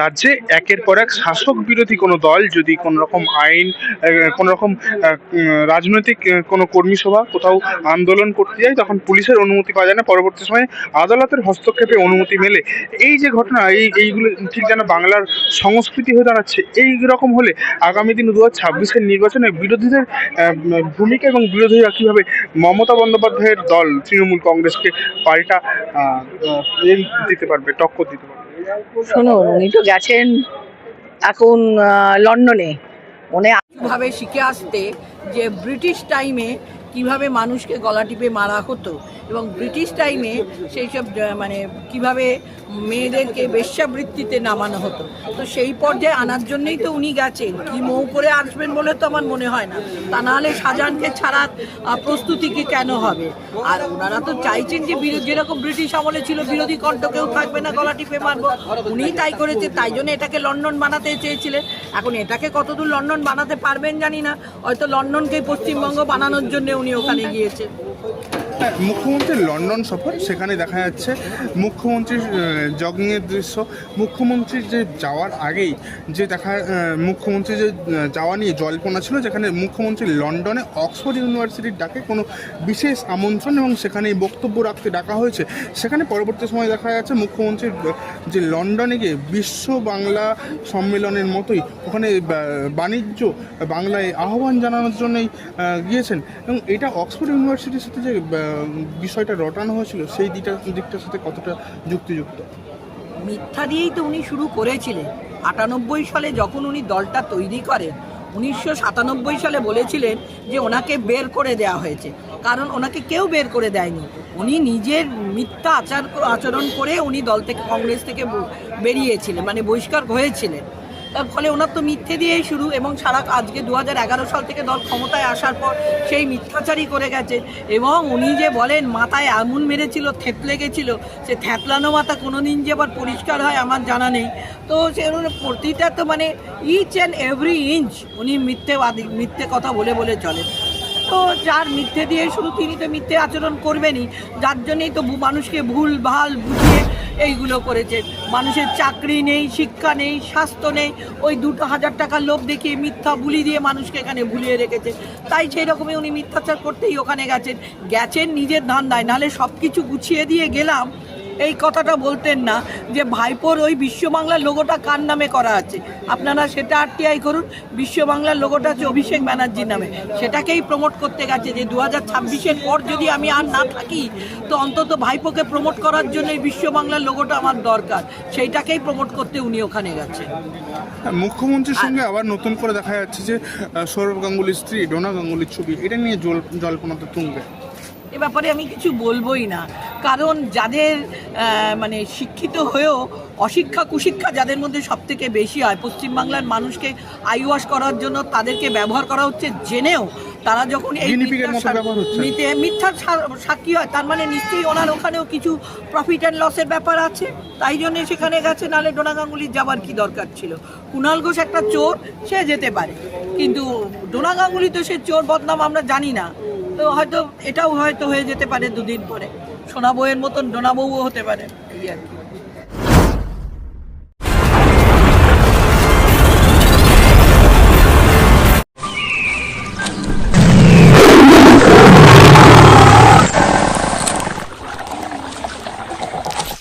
রাজ্যে একের পর এক শাসক বিরোধী কোনো দল, যদি কোনো রকম আইন কোনো রকম রাজনৈতিক কোনো কর্মী সভা কোথাও আন্দোলন করতে যায়, তখন পুলিশের অনুমতি পাওয়া যায় না। পরবর্তী সময়ে আদালতের হস্তক্ষেপে অনুমতি মেলে। এই যে ঘটনা, এই, এইগুলো ঠিক যেন বাংলার সংস্কৃতি হয়ে দাঁড়াচ্ছে, এই রকম হলে আগামী দিন দু হাজার ছাব্বিশের নির্বাচনে বিরোধীদের ভূমিকা এবং বিরোধীরা কীভাবে মমতা বন্দ্যোপাধ্যায়ের দল তৃণমূল কংগ্রেসকে পাল্টা দিতে পারবে, টক্কর দিতে পারবে? শুনুন উনি তো গেছেন এখন লন্ডনে। উনি ভাবে শিখে আসতে যে ব্রিটিশ টাইমে কীভাবে মানুষকে গলা টিপে মারা হতো এবং ব্রিটিশ টাইমে সেই সব মানে কীভাবে মেয়েদেরকে বেশ্যাবৃত্তিতে নামানো হতো। তো সেই পর্যায়ে আনার জন্যই তো উনি গেছেন। কি মৌ করে আসবেন বলে তো আমার মনে হয় না। তা নাহলে শাহজাহানকে ছাড়া প্রস্তুতি কি কেন হবে? আর ওনারা তো চাইছেন যে বিরোধী যেরকম ব্রিটিশ আমলে ছিল, বিরোধী কণ্ঠ কেউ থাকবে না, গলা টিপে মারবো। উনি তাই করেছে, তাই জন্য এটাকে লন্ডন বানাতে চেয়েছিলেন। এখন এটাকে কতদূর লন্ডন বানাতে পারবেন জানি না। হয়তো লন্ডনকে পশ্চিমবঙ্গ বানানোর জন্য উনি ওখানে গিয়েছেন হ্যাঁ, মুখ্যমন্ত্রীর লন্ডন সফর, সেখানে দেখা যাচ্ছে মুখ্যমন্ত্রীর জগিংয়ের দৃশ্য। মুখ্যমন্ত্রীর যে যাওয়ার আগেই যে দেখা মুখ্যমন্ত্রী যে যাওয়া নিয়ে জল্পনা ছিল, যেখানে মুখ্যমন্ত্রী লন্ডনে অক্সফোর্ড ইউনিভার্সিটির ডাকে কোনো বিশেষ আমন্ত্রণ এবং সেখানে বক্তব্য রাখতে ডাকা হয়েছে। সেখানে পরবর্তী সময় দেখা যাচ্ছে মুখ্যমন্ত্রীর যে লন্ডনে গিয়ে বিশ্ব বাংলা সম্মেলনের মতোই ওখানে বাণিজ্য, বাংলায় আহ্বান জানানোর জন্যই গিয়েছেন। এবং এটা অক্সফোর্ড ইউনিভার্সিটির সাথে যে বিষয়টা রটানো হয়েছিল, সেই দিকটা দিকটার সাথে কতটা যুক্তিযুক্ত? মিথ্যা দিয়েই তো উনি শুরু করেছিলেন। আটানব্বই সালে যখন উনি দলটা তৈরি করেন উনিশশো সাতানব্বই সালে বলেছিলেন যে ওনাকে বের করে দেওয়া হয়েছে। কারণ ওনাকে কেউ বের করে দেয়নি। উনি নিজের মিথ্যা আচার, আচরণ করে উনি দল থেকে, কংগ্রেস থেকে বেরিয়েছিলেন মানে বহিষ্কার হয়েছিলেন। তার ফলে ওনার তো মিথ্যে দিয়েই শুরু এবং সারা আজকে দু সাল থেকে দল ক্ষমতায় আসার পর সেই মিথ্যাচারই করে গেছে। এবং উনি যে বলেন, মাথায় আগুন মেরেছিল, থেতলে গেছিল, সে থ্যাতলানো মাথা কোনোদিন যে আবার পরিষ্কার হয় আমার জানা নেই। তো সে প্রতিটা তো মানে ইচ অ্যান্ড এভরি ইঞ্চ উনি মিথ্যেবাদী মিথ্যে কথা বলে বলে চলেন। তো যার মিথ্যে দিয়ে শুরু, তিনি তো মিথ্যে আচরণ করবেনই। যার জন্যই তো মানুষকে ভুল, ভালো বুঝিয়ে এইগুলো করেছে। মানুষের চাকরি নেই, শিক্ষা নেই, স্বাস্থ্য নেই। ওই দুটো হাজার টাকার লোভ দেখিয়ে মিথ্যা বুলি দিয়ে মানুষকে এখানে ভুলিয়ে রেখেছে। তাই সেই রকমই উনি মিথ্যাচার করতেই ওখানে গেছেন। গেছেন নিজের ধান্দায়, নাহলে সব কিছু গুছিয়ে দিয়ে গেলাম এই কথাটা বলতেন না যে ভাইপোর ওই বিশ্ব বাংলার লোগোটা কার নামে করা আছে? আপনারা সেটা আরটিআই করুন বিশ্ব বাংলার লোগোটা আছে অভিষেক ব্যানার্জির নামে। সেটাকেই প্রমোট করতে গেছে যে দু হাজার ছাব্বিশের পর যদি আমি আর না থাকি তো অন্তত ভাইপোকে প্রমোট করার জন্য এই বিশ্ব বাংলার লোগোটা আমার দরকার। সেইটাকেই প্রমোট করতে উনি ওখানে গেছে। হ্যাঁ, মুখ্যমন্ত্রীর সঙ্গে আবার নতুন করে দেখা যাচ্ছে যে সৌরভ গাঙ্গুলির স্ত্রী ডোনা গাঙ্গুলির ছবি এটা নিয়ে জল জল্পনাতে তুঙ্গে। এ ব্যাপারে আমি কিছু বলবোই না। কারণ যাদের মানে শিক্ষিত হয়েও অশিক্ষা কুশিক্ষা যাদের মধ্যে সব থেকে বেশি হয় পশ্চিমবাংলার মানুষকে আইওয়াশ করার জন্য তাদেরকে ব্যবহার করা হচ্ছে জেনেও তারা যখন এই মিথ্যার সাক্ষী হয় তার মানে নিশ্চয়ই ওনার ওখানেও কিছু প্রফিট অ্যান্ড লসের ব্যাপার আছে। তাই জন্য সেখানে গেছে নাহলে ডোনা গাঙ্গুলির যাবার কি দরকার ছিল? কুণাল ঘোষ একটা চোর সে যেতে পারে। কিন্তু ডোনা গাঙ্গুলি তো সে চোর বদনাম আমরা জানি না। তো হয়তো এটাও হয়তো হয়ে যেতে পারে দুদিন পরে। সোনা বউয়ের মতন ডোনা বউও হতে পারে। এই আর কি।